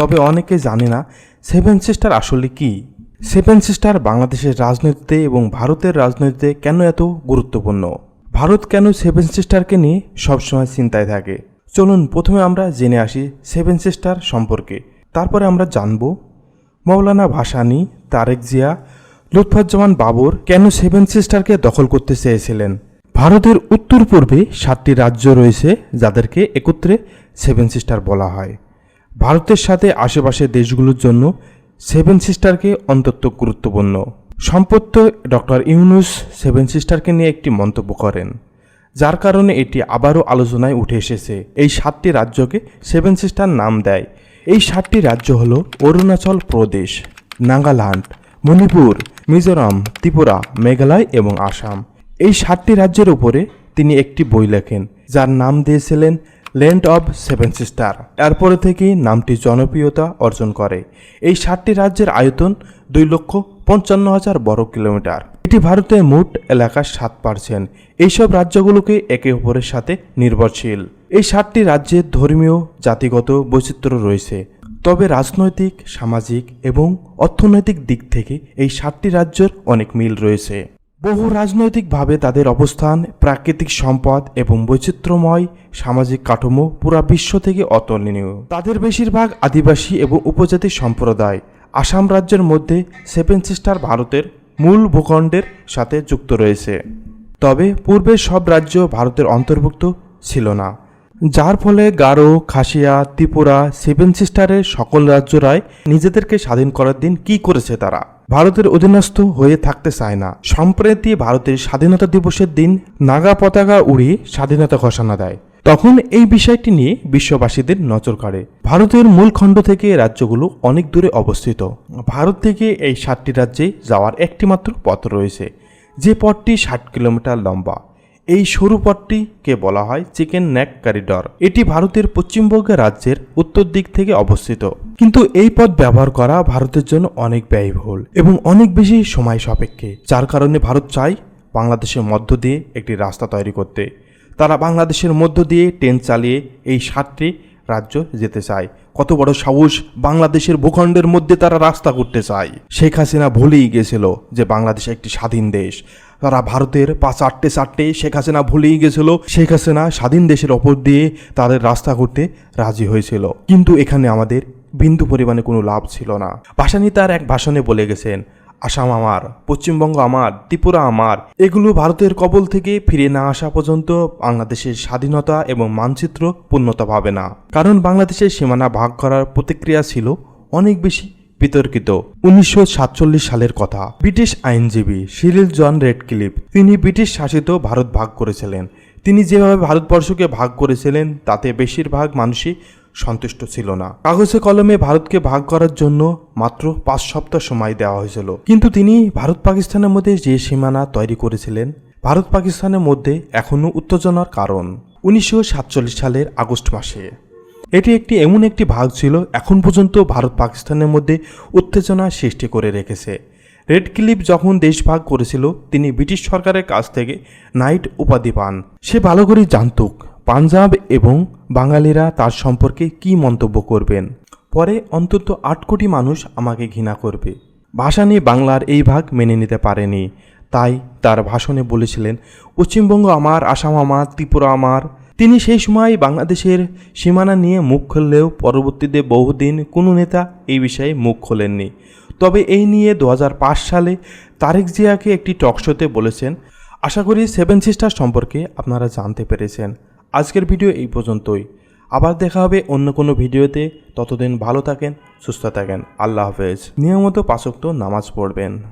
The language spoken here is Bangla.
তবে অনেকে জানে না সেভেন সিস্টার আসলে কি। সেভেন সিস্টার বাংলাদেশের রাজনীতিতে এবং ভারতের রাজনীতিতে কেন এত গুরুত্বপূর্ণ? ভারত কেন সেভেন সিস্টারকে নিয়ে সবসময় চিন্তায় থাকে? চলুন প্রথমে আমরা জেনে আসি সেভেন সিস্টার সম্পর্কে। তারপরে আমরা জানব মৌলানা ভাসানি, তারেক জিয়া, লুৎফাজ্জামান বাবর কেন সেভেন সিস্টারকে দখল করতে চেয়েছিলেন? ভারতের উত্তর পূর্বে সাতটি রাজ্য রয়েছে যাদেরকে একত্রে সেভেন সিস্টার বলা হয়। ভারতের সাথে আশেপাশের দেশগুলোর জন্য সেভেন সিস্টারকে অন্তত গুরুত্বপূর্ণ। সম্পত্ত ডক্টর ইউনুস সেভেন সিস্টারকে নিয়ে একটি মন্তব্য করেন, যার কারণে এটি আবারও আলোচনায় উঠে এসেছে। এই সাতটি রাজ্যকে সেভেন সিস্টার নাম দেয়। এই সাতটি রাজ্য হল অরুণাচল প্রদেশ, নাগাল্যান্ড, মণিপুর, মিজোরাম, ত্রিপুরা, মেঘালয় এবং আসাম। এই সাতটি রাজ্যের উপরে তিনি একটি বই লেখেন, যার নাম দিয়েছিলেন ল্যান্ড অব সেভেন সিস্টার এরপরে থেকেই নামটি জনপ্রিয়তা অর্জন করে। এই সাতটি রাজ্যের আয়তন দুই লক্ষ পঞ্চান্ন হাজার বর্গ কিলোমিটার। এটি ভারতের মোট এলাকার সাত পার্সেন্ট এইসব রাজ্যগুলোকে একে অপরের সাথে নির্ভরশীল। এই সাতটি রাজ্যের ধর্মীয়, জাতিগত বৈচিত্র্য রয়েছে। তবে রাজনৈতিক, সামাজিক এবং অর্থনৈতিক দিক থেকে এই সাতটি রাজ্যের অনেক মিল রয়েছে। বহু রাজনৈতিকভাবে তাদের অবস্থান, প্রাকৃতিক সম্পদ এবং বৈচিত্র্যময় সামাজিক কাঠামো পুরা বিশ্ব থেকে অতুলনীয়। তাদের বেশিরভাগ আদিবাসী এবং উপজাতি সম্প্রদায় আসাম রাজ্যের মধ্যে সেভেন সিস্টার ভারতের মূল ভূখণ্ডের সাথে যুক্ত রয়েছে। তবে পূর্বের সব রাজ্য ভারতের অন্তর্ভুক্ত ছিল না। যার ফলে গারো, খাসিয়া, ত্রিপুরা সেভেন সিস্টারের সকল রাজ্যরাই নিজেদেরকে স্বাধীন করার দিন কি করেছে তারা? ভারতের অধীনস্থ হয়ে থাকতে চায় না। সম্প্রতি ভারতের স্বাধীনতা দিবসের দিন নাগা পতাকা উড়িয়ে স্বাধীনতা ঘোষণা দেয়। তখন এই বিষয়টি নিয়ে বিশ্ববাসীদের নজর কাড়ে। ভারতের মূল খণ্ড থেকে রাজ্যগুলো অনেক দূরে অবস্থিত। ভারত থেকে এই সাতটি রাজ্যে যাওয়ার একটিমাত্র পথ রয়েছে। যে পথটি ষাট কিলোমিটার লম্বা। এই সরু পথটিকে বলা হয় চিকেন ন্যাক করিডর। এটি ভারতের পশ্চিমবঙ্গের রাজ্যের উত্তর দিক থেকে অবস্থিত। কিন্তু এই পথ ব্যবহার করা ভারতের জন্য অনেক ব্যয়বহুল এবং অনেক বেশি সময় সাপেক্ষে। যার কারণে ভারত চায় বাংলাদেশের মধ্য দিয়ে একটি রাস্তা তৈরি করতে। তারা বাংলাদেশের মধ্য দিয়ে ট্রেন চালিয়ে এই সাতটি রাজ্য যেতে চায়। কত বড় সাহস বাংলাদেশের ভূখণ্ডের মধ্যে তারা রাস্তা করতে চায়। শেখ হাসিনা ভুলেই গেছিল যে বাংলাদেশ একটি স্বাধীন দেশ। তারা ভারতের পাঁচ আটটে চারটে শেখ হাসিনা ভুলেই গেছিল। শেখ হাসিনা স্বাধীন দেশের ওপর দিয়ে তাদের রাস্তা করতে রাজি হয়েছিল। কিন্তু এখানে আমাদের বিন্দু পরিমাণে কোনো লাভ ছিল না। ভাসানী তার এক ভাষণে বলে গেছেন আসাম আমার, পশ্চিমবঙ্গ আমার, ত্রিপুরা আমার, এগুলো ভারতের কবল থেকে ফিরে না আসা পর্যন্ত বাংলাদেশের স্বাধীনতা এবং মানচিত্র পূর্ণতা পাবে না। কারণ বাংলাদেশের সীমানা ভাগ করার প্রতিক্রিয়া ছিল অনেক বেশি বিতর্কিত। উনিশশো সাতচল্লিশ সালের কথা, ব্রিটিশ আইনজীবী সিরিল জন রেডক্লিফ, তিনি ব্রিটিশ শাসিত ভারত ভাগ করেছিলেন। তিনি যেভাবে ভারতবর্ষকে ভাগ করেছিলেন, তাতে বেশিরভাগ মানুষই সন্তুষ্ট ছিল না। কাগজে কলমে ভারতকে ভাগ করার জন্য মাত্র পাঁচ সপ্তাহ সময় দেওয়া হয়েছিল। কিন্তু তিনি ভারত পাকিস্তানের মধ্যে যে সীমানা তৈরি করেছিলেন, ভারত পাকিস্তানের মধ্যে এখনও উত্তেজনার কারণ। উনিশশো সাতচল্লিশ সালের আগস্ট মাসে। এটি একটি এমন একটি ভাগ ছিল এখন পর্যন্ত ভারত পাকিস্তানের মধ্যে উত্তেজনা সৃষ্টি করে রেখেছে। রেড ক্লিপ যখন দেশ ভাগ করেছিল, তিনি ব্রিটিশ সরকারের কাছ থেকে নাইট উপাধি পান। সে ভালো করেই জানতুক। পাঞ্জাব এবং বাঙালিরা তার সম্পর্কে কি মন্তব্য করবেন? পরে অন্তত আট কোটি মানুষ আমাকে ঘৃণা করবে। ভাষা নিয়ে বাংলার এই ভাগ মেনে নিতে পারেনি। তাই তার ভাষণে বলেছিলেন, পশ্চিমবঙ্গ আমার, আসাম আমার, ত্রিপুরা আমার। তিনি সেই সময় বাংলাদেশের সীমানা নিয়ে মুখ খুললেও পরবর্তীতে বহুদিন কোনো নেতা এই বিষয়ে মুখ খোলেননি। তবে এই নিয়ে দু হাজার পাঁচ সালে তারেক জিয়াকে একটি টকশোতে বলেছেন, আশা করি সেভেন সিস্টার সম্পর্কে আপনারা জানতে পেরেছেন। আজকের ভিডিও এই পর্যন্তই। আবার দেখা হবে অন্য কোনো ভিডিওতে। ততদিন ভালো থাকেন, সুস্থ থাকেন। আল্লাহ হাফেজ। নিয়মিত পাশক্ত নামাজ পড়বেন।